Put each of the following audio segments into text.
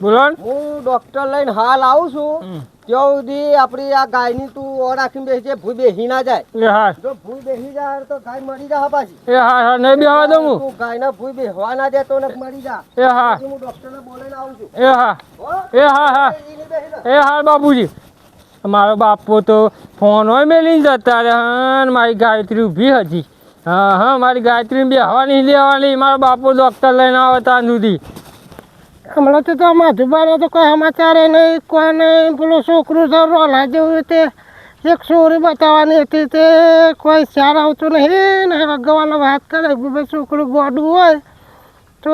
બોલો હું ડોક્ટર લઈને હાલ આવું છું. ત્યાં સુધી આપણી આ ગાયની તું ઓર રાખીને બેસી જાય બેસી ના જાય. હા. જો ભૂઈ બેસી જાય તો ગાય મરી જા પાછી. એ હા હા નહીં દઉં હું. ગાયના ભૂ બેસવા ના દે તો ને મરી જા. એ હા. હું ડોક્ટરને બોલાવીને આવું છું. એ હા. એ હા હા. એ હા બાપુજી. મારો બાપો તો ફોન હોય મેલીને જતા રહે. હા મારી ગાયત્રી ઊભી હતી હા હા મારી ગાયત્રી બેહવાની લેવાની. મારો બાપો ડૉક્ટર લઈને આવે ત્યાં સુધી. હમણાં તો તો મધુબાને તો કોઈ સમાચાર નહીં, કોઈ નહીં. પેલું છોકરું તો રોલા જેવું તે, એક છોરી બતાવવાની હતી તે, કોઈ ચાર આવતું નહીં. ને અગાવાનો વાત કરે ભાઈ છોકરું ગોડું હોય, તો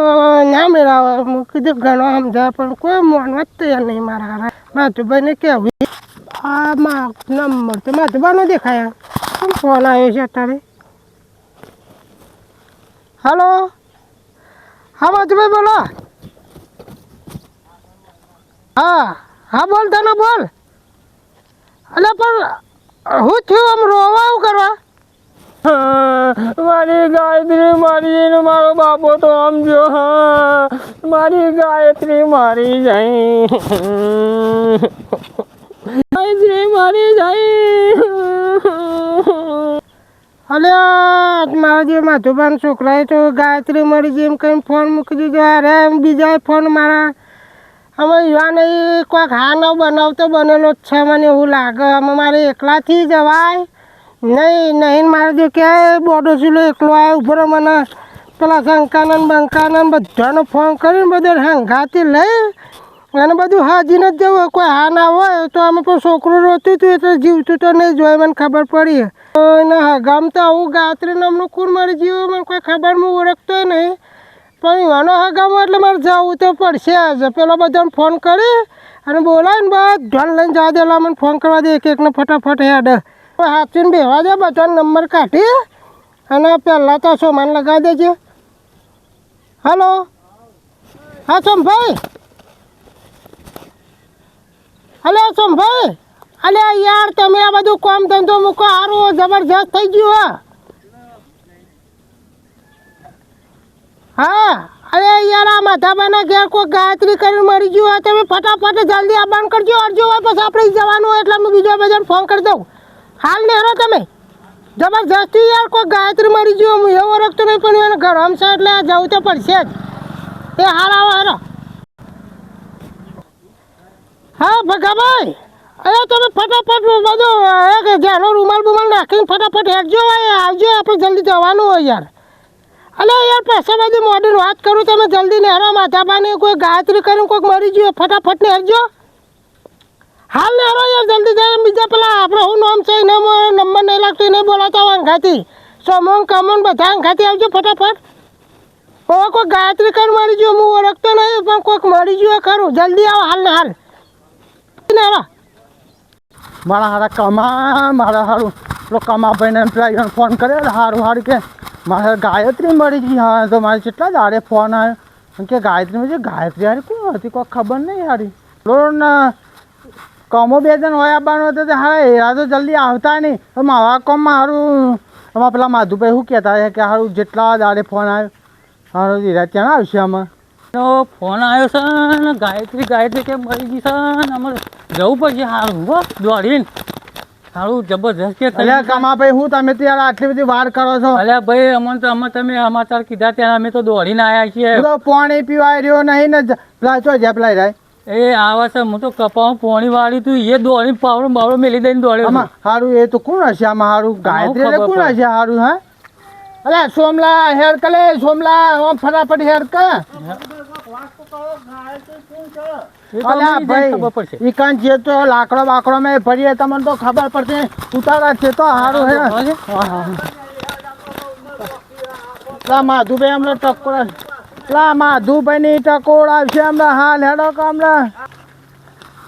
ના મેળાવે. હું કીધું ઘણો સમજાય, પણ કોઈ મોનવા તૈયાર નહીં મારા હારા. મધુભાઈને કહેવું. આ નંબર તો મધુબાનો દેખાય. શું ફોન આવ્યો છે અત્યારે? હલો? હા, મધુભાઈ બોલો. હા હા બોલ તને બોલ. અલે પણ હું થયું આમ રોવા આવું કરવા મારી ગાયત્રી મારી મારો બાપો તો આમ જો હા મારી ગાયત્રી મારી જાય. ગાયત્રી મારી જાય. અલે આ મારા જે માધુબાન છોકરાએ તો ગાયત્રી મળી જેમ કંઈ ફોન મૂકી દીધો અરે બીજા ફોન મારા અમે યુવાને હા ન બનાવતો બનેલો જ છે મને એવું લાગે. અમે મારે એકલાથી જવાય. નહીં નહીં, મારે જો કે બોડો ચૂલો એકલો આવ્યો ઊભો મને. પેલા શંકાનંદ, બંકાનંદ બધાનો ફોન કરીને બધા હંઘાથી લઈ અને બધું હાજીને જ જવું. કોઈ હા ના હોય તો અમે પણ છોકરું રોતું હતું એટલે જીવતું તો નહીં જોઈ મને ખબર પડી. એને હગામ તો આવું ગાયત્રી નામનું કુર મારી જીવ મને કોઈ ખબર, હું ઓળખતોય નહીં. પણ એનો હગામ એટલે મારે જવું તો પડશે જ. પેલો બધાને ફોન કરી અને બોલાવીને બસ ઢોલ લઈને જવા દેલા. મને ફોન કરવા દે એક એકને ફટાફટ હેડ. હાથીને બેવા દે, બધાનો નંબર કાઢી અને પહેલાં તો સોમાન લગાવી દેજે. હલો હા, સોમભાઈ? હલો સોમભાઈ? અલે યાર, તમે આ બધું કામ ધંધો મૂકો સારું જબરજસ્ત થઈ ગયું હા. હા, અરે યાર, આ માથાભાઈના ઘેર કોઈ ગાયત્રી કરીને મરી ગયું હોય તમે ફટાફટ જલ્દી આ બંધ કરજો. અડજો હોય પછી આપણે જવાનું હોય એટલે હું બીજા બધાને ફોન કરી દઉં. હાલ ને હેરો તમે. જબરજસ્તી યાર, કોઈ ગાયત્રી મરી ગયું હું એવું ઓળખતો નહીં, પણ એને ઘર હમશે એટલે જવું તો પડશે જ. એ હાલ આવો હારો. હા, ભગાભાઈ. અરે તમે ફટાફટ બધું, એક જેનો રૂમાલ બુમાલ નાખીને ફટાફટ હેઠજો આવજો, આપણે જલ્દી જવાનું હોય યાર. અલે યાર પાસે બધી મોડર્ન વાત કરું, તમે જલ્દી નેહરો માથાબાની કોઈ ગાયત્રી કરીને કોઈક મરી ગયો ફટાફટ નેહરજો હાલ નેહરો યાર, જલ્દી જાય બીજા પેલા આપણે હું નામ છે એને નંબર નહીં લાગતો, એને હોય અંગાથી સોમોન, કમોન, બધા અંગાથી આવજો ફટાફટ. હવે કોઈ ગાયત્રી કરીને મરી ગયો હું ઓળખતો નહીં, પણ કોઈક મરી ગયો ખરું. જલ્દી આવો, હાલ ને હાલ. મારા હારા કમા, મારા હારું. પેલો કમા ભાઈને પેલા ઈવન ફોન કર્યો, હારું હારું કે. મારે ગાયત્રી મળી ગઈ. હા, તો મારે કેટલા દાડે ફોન આવ્યો કે ગાયત્રી મળી ગાયત્રી યાર કોણ હતી? કોઈ ખબર નહીં હારી. લોન કમો બે જણ હોય આવવાનું હતું તો હા એરા તો જલ્દી આવતા નહીં તો મારા કોમમાં હારું આમાં પેલા માધુભાઈ શું કહેતા કે હારું જેટલા દાડે ફોન આવ્યો હારું એરા ત્યાં આવશે આમાં? ફોન આવ્યો છે ગાયત્રી ગાયત્રી કે મળી ગઈ છે ને, અમારે જવું પડશે. સારું હો, દોડીને. સારું જબરજસ્ત છે અલ્યા કમા ભાઈ હું તમે ત્યાં આટલી બધી વાર કરો છો. અલ્યા ભાઈ અમને તો અમે તમે સમાચાર કીધા ત્યાં અમે તો દોડીને આવ્યા છીએ. પાણી પીવાય રહ્યો નહીં ને પેલા જેપલાઈ રાય? એ આવે છે હું તો કપાઉં પોણી વાળી તું એ દોડી પાવડો બાવડો મેલી દઈને દોડ્યો સારું એ તો કોણ હશે આમાં સારું ગાયત્રી કોણ હશે સારું હા? અરે સોમલા હેર કલે સોમલા ફટાફટ હેર ક. તો લાકડો બાકડો મેં ભરીએ તમને તો ખબર પડશે. ઉતારા છે તો સારું હા. લા માધુભાઈ હમણાં ટકોર લા માધુભાઈ ની ટકોર આવશે હમણાં હાલ હેડો કે હમણાં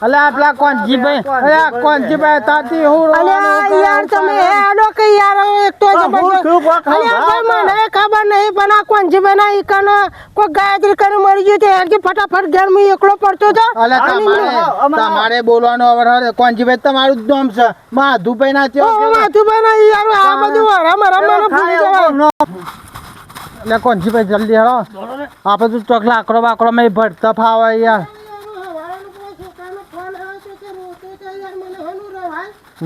અલે આ પેલા કોનજીભાઈ અરે કોનજીભાઈ તાતી હું અલ્યા યાર તમે હેડો કે યાર એક તો ભાઈ મને ખબર નહીં પણ આ ના ઈકન કોઈ ગાયત્રી કરી મરી ગયું તો ફટાફટ ઘેર હું એકલો પડતો હતો અલે તમારે તમારે બોલવાનો અવર કોનજીભાઈ તમારું દમ છે. માધુભાઈ ના ઓ માથું ભાઈ ના યાર આ બધું મારા રમ ભૂલી જવાય. લે કોણજી જલ્દી હા આપણે તો ચોક લાકડો બાકડો મેં ભરતા ફાવે યાર.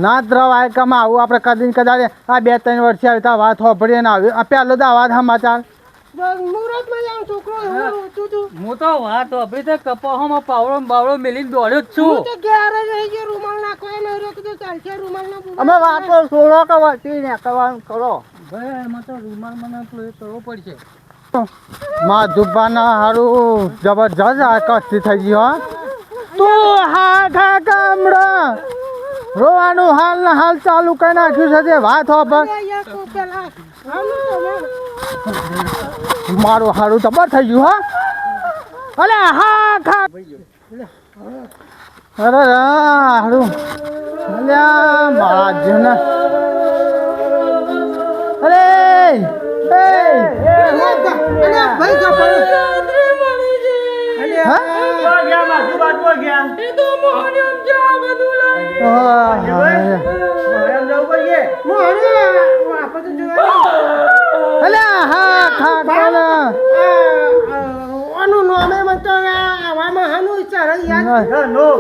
ના દ્રવ આયકામાં આવું. આપણે કદી કદાચ આ બે ત્રણ વર્ષે આવી તો વાત હોભળીએ ને આવી પહેલો તો આ વાત સમાચાર. હું તો. વાત તો કપાહમાં પાવડો ને બાવડો મેલીને દોડ્યો જ છું. અમે વાતો છોડો કે વચ્ચે ને કરવાનું કરો. ભાઈ એમાં તો રૂમાલ મને તો કરવો પડશે. માધુબાના હારું જબરજસ્ત આકસ્તી થઈ ગયો હો. તું હા ખા કામડા. રોવાનું હાલ ને હાલ ચાલુ કરી નાખ્યું છે તે વાત પર મારું હારું જબર થઈ ગયું હા અલે હા ખા અરે હારું અલ્યા મારા જીવને અરે એ અલ્યા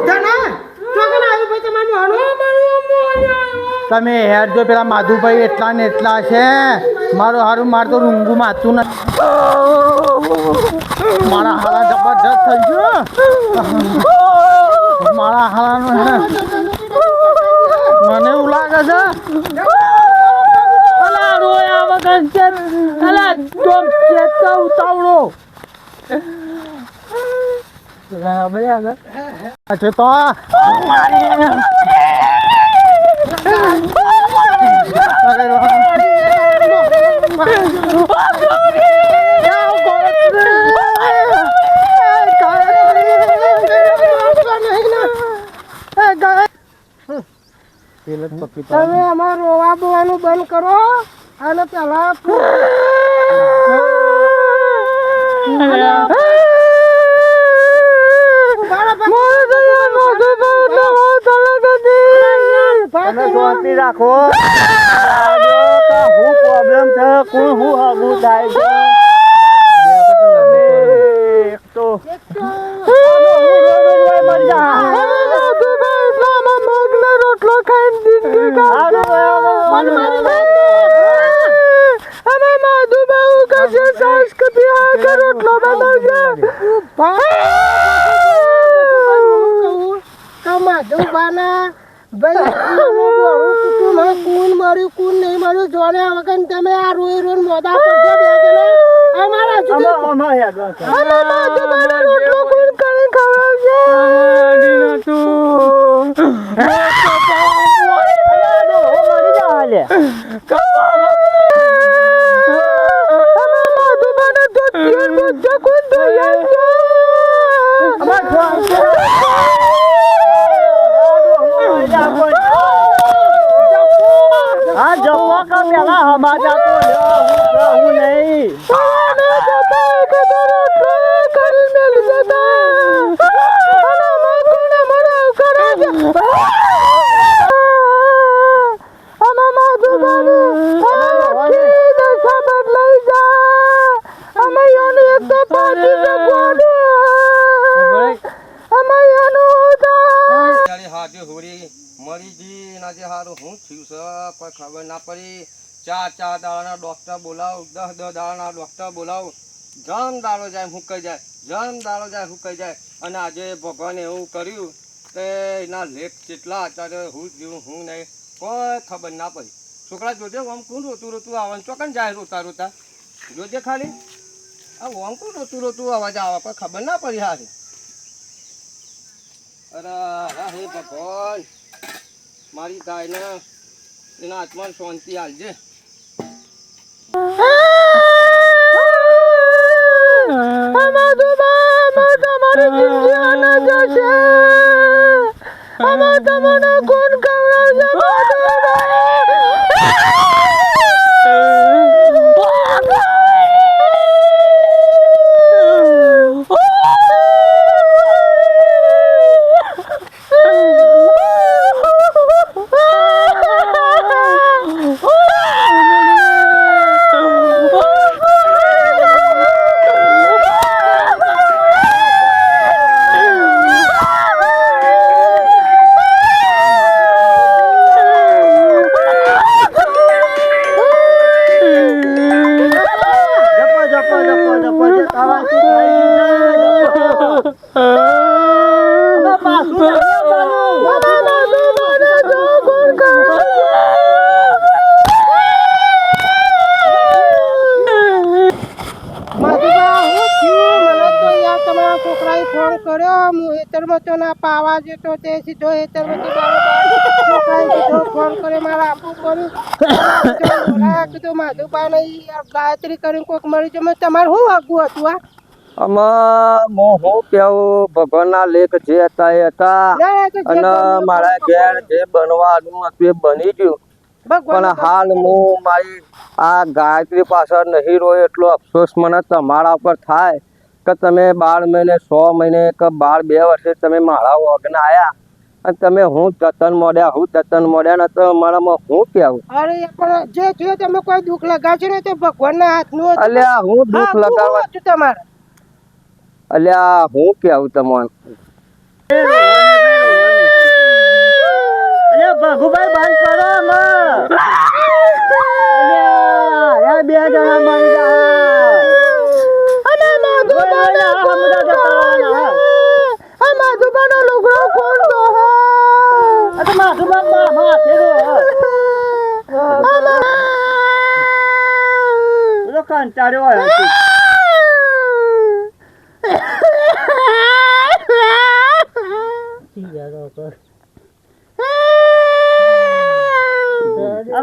જાના ચોકન આવ્યું ભાઈ તમારું હાનું તમે હેડ જો પેલા માધુભાઈ એટલા ને એટલા છે. મારું હારું, માર તો રૂંગું માતું નથી. મારા હાલા જબરજસ્ત થઈ ગયો. મારા હાલાનું હે. મને એવું લાગે છે. અલા રોયા વગર તોમ ચેતા તો તમે અમારું રોવા બોવાનું બંધ કરો અને પેલા રાખો. હું પ્રોબ્લેમ છે હું આગું થાય છે? એક તો રોટલો માધવબાના ભાઈ કુટુંબ કુન માર્યું કુન નહીં માર્યું જોડ્યા વગર તમે આ રોઈ રોઈ મોદા પડશે બે જણા અમારા રોટલો ખવડાવશે હા જવા કા પેલા હમાજા તો હું નહીં. ત્યારે હાજે હોરી મરી જી ના જે હારું હું થયું છે? કોઈ ખબર ના પડી. ચાર ચાર દાડાના ડોક્ટર બોલાવ, દસ દસ દાડાના ડોક્ટર બોલાવ. જમ દાડો જાય, હુકાઈ જાય. જમ દાડો જાય, હુકાઈ જાય. અને આજે ભગવાને એવું કર્યું કે એના લેખ કેટલા અત્યારે હું જીવું, હું નહીં. કોઈ ખબર ના પડી. છોકરા જોજે, આમ કોણ રોતું રોતું આવવાનું ચોકન જાય રોતા રોતા જોજે ખાલી. આ ઓમકું રોતું રોતું અવાજ આવે પણ ખબર ના પડી હારી અરે હે ભગવાન મારી ગાયને એના આત્માને શાંતિ હાલજે તમારી જશે આમાં તમને કોણ ના પાવા જતો તે સીધો હેતરમાં તો ફોન કરે મારા આપું કર્યું કીધું માધુબા નહીં ગાયત્રી કરીને કોઈક મળી જમે તમારે શું આગવું હતું આ આમાં મો હું ભગવાનના લેખ જે હતા એ હતા. ના, ના, તો જે અને મારા ઘેર જે બનવાનું હતું એ બની ગયું. પણ હાલ હું મારી આ ગાયત્રી પાછળ નહીં રહ્યો એટલો અફસોસ મને તમારા ઉપર થાય કે તમે બાર મહિને સો મહિને કે બાર બે વર્ષે તમે મારા વગન આયા. અને તમે હું તતન મોડ્યા હું તતન મોડ્યા ને તો મારામાં હું કેવું અરે પણ જે થયો તમે કોઈ દુઃખ લગાડશો ને તો ભગવાનના હાથનું. અલ્યા હું દુઃખ લગાવવા તમારે? અલ્યા હું કેવું તમને? અરે ભગુભાઈ બંધ કરો. અરે બે જણા મરી ગયા અને માધુબાનો ઓય, ઓય, આ બધા જતા રહેવાના, હા. આ માધુબાનો લુગડો કોણ તો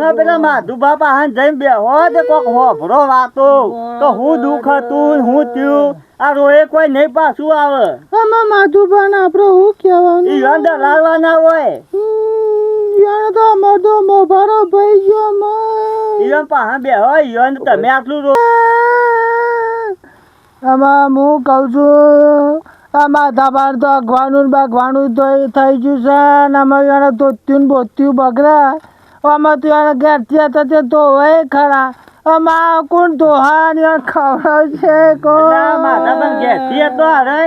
આ પેલા માધુ બાપા માધુબા પાસે જઈને બેહો તે કોક હોભરો વાતો. તો હું દુખ હતું હું થયું. આ રોએ કોઈ નહીં પાછું આવે. આમાં માધુબાન આપડે હું કહેવાનું? ઈ અંદર લાડવાના હોય. યાર તો અમાર તો મોભારો ભાઈ ગયો ઈવન પાસે બેહો ઈવન તમે આટલું રો આમાં હું કહું છું આ માથા પર તો અગવાનું ને બગવાનું તો થઈ ગયું છે ને આમાં ધોત્યું ને બોત્યું બગડે. આમાં તો યાર ઘેરથી હતા તે ધોવાય ખરા. આમાં કોણ ધોહાની છે ખવડાવશે કોણ ઘેરથી હતો અરે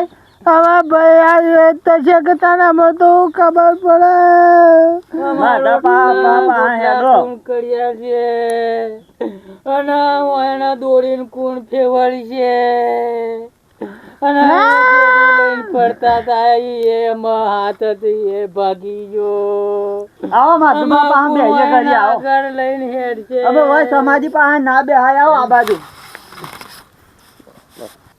આમાં ભાઈ આ તો છે કે તને આમાં તો ખબર પડે. મારા પા પા પા કર્યા છે? અને એના દોરીને કુણ ફેવરી છે? અને હાથ હતી એ ભાગી ગયો આવો માધુબા પાસે બેહીએ કરી આવો. આગળ લઈને હેડ છે હવે ઓય સમાધિ પાસે ના બેહાય આવો આ બાજુ.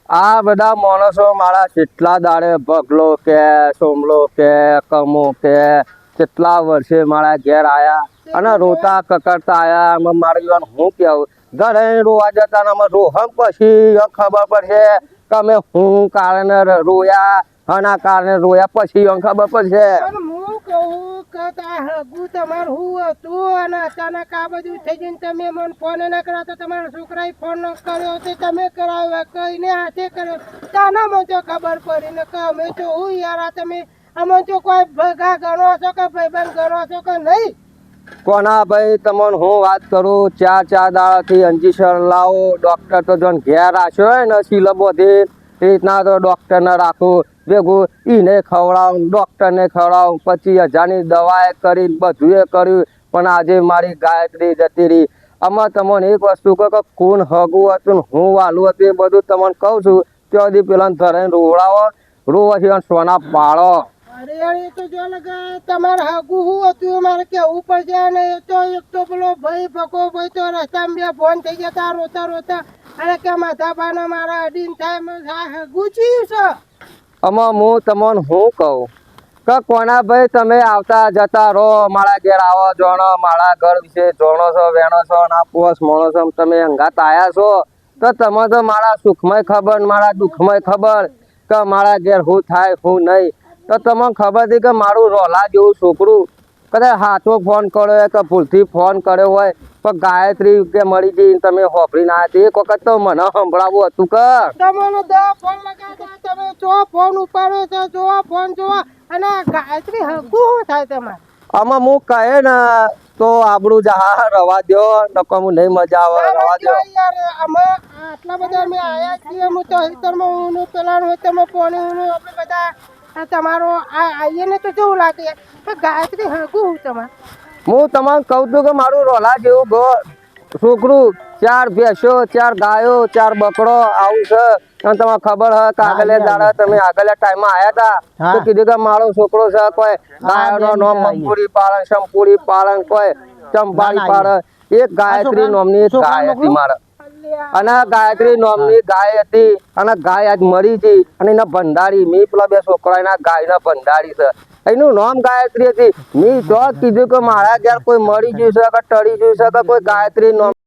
આ બધા માણસો મારા કેટલા દાડે ભગલો કે સોમલો કે કમો કે કેટલા વર્ષે મારા ઘેર આયા અને રોતા કકડતા આયા એમાં મારે હું કેવું? ઘરે રોવા જતા ને અમે રોહમ પછી ખબર પડશે કે અમે શું કારણે રોયા. આના કારણે રોયા પછી ખબર પડશે. તમારું હું હતું અને અચાનક આ બધું થઈ જઈને તમે મને ફોન ના કર્યો તો તમારા છોકરાએ ફોન ન કર્યો તો તમે કરાવ્યો કઈને હાથે કર્યો. તાના મને તો ખબર પડી ને કે અમે તો હું યાર આ તમે અમે તો કોઈ ભગા ગણો છો કે ભાઈબંધ ગણો છો કે નહીં? કોના ભાઈ તમને હું વાત કરું ચાર ચાર દાડાથી અંજીસર લાવો ડૉક્ટર તો જોન ઘેર આશો હોય ને સિલબોથી રીતના તો ડૉક્ટરને રાખું, ભેગું એને ખવડાવું ડૉક્ટરને ખવડાવું, પછી હજારની દવાએ બધું એ કર્યું, પણ આજે મારી ગાયત્રી જતી રહી. આમાં તમને એક વસ્તુ કહો કે કોણ હગું હતું હું વાલું હતું એ બધું તમને કહું છું ત્યાં સુધી પેલા ધરાઈને રોવડાવો, રોવાથી અને સોના પાડો. તમારે હગું હતું? મારે કેવું પડશે અને એ તો એક તો ભાઈ ભકો ભાઈ તો રસ્તામાં બે થઈ ગયા તા રોતા રોતા. અને કે માથા પાના મારા અડીન થાય મેં આ હગું ચીયું છે. આમાં હું તમને હું કહું? કે કોના ભાઈ તમે આવતા જતા રહો, મારા ઘેર આવો, જોણો, મારા ઘર વિશે જોણો છો, વેણો છો, ના પોસ મોણો છો તમે અંગાત આયા છો, તો તમે તો મારા સુખમય ખબર, મારા દુઃખમય ખબર કે મારા ઘેર હું થાય, હું નહીં. તો તમને ખબર હતી કે મારું રોલા જેવું છોકરું કદાચ હાથો ફોન કર્યો હોય કે ભૂલથી ફોન કર્યો હોય પણ ગાયત્રી કે મળી ગઈ તમે હોપરીને ના હતી. એક વખત તો મને સંભળાવવું હતું કે. ફોન લગાવ્યા તમે જો ફોન ઉપાડો છો જોવા ફોન જોવા અને ગાયત્રી હકું થાય તમારે? આમાં હું કહે ને તો આપણું જહા રવા દો નકો હું નહીં મજા આવે રવા દો યાર આટલા બધા અમે આયા છીએ હું તો હિતરમાં હું પેલા હું તમે ફોન હું આપણે બધા તમારો આ આવીએ તો કેવું લાગે. યાર પણ ગાયત્રી હગું હું તમારે? હું તમને કહું છું કે મારું રોલા જેવું ઘર. છોકરું ચાર ભેંસો ચાર ગાયો ચાર બકરો આવું છે. અને તમને ખબર હે કે આગલે દાડા તમે આગલે ટાઈમમાં આયા હતા તો કીધું કે મારો છોકરો છે કોઈ ગાયોનો નામ. મંગુરી પાલન શંપુરી પાલન કોઈ ચંપાળી પાલન એક ગાયત્રી નામની એક ગાય છોકરાનું હતી મારે. અને ગાયત્રી નોમની ગાય હતી. અને ગાય આજ મરી છે અને એના ભંડારી મી પેલા બે છોકરા એના ગાયના ભંડારી છે. એનું નામ ગાયત્રી હતી. મી તો કીધું કે મારા ઘેર કોઈ મરી ગયું છે કે ટળી ગયું છે કે કોઈ ગાયત્રી નામ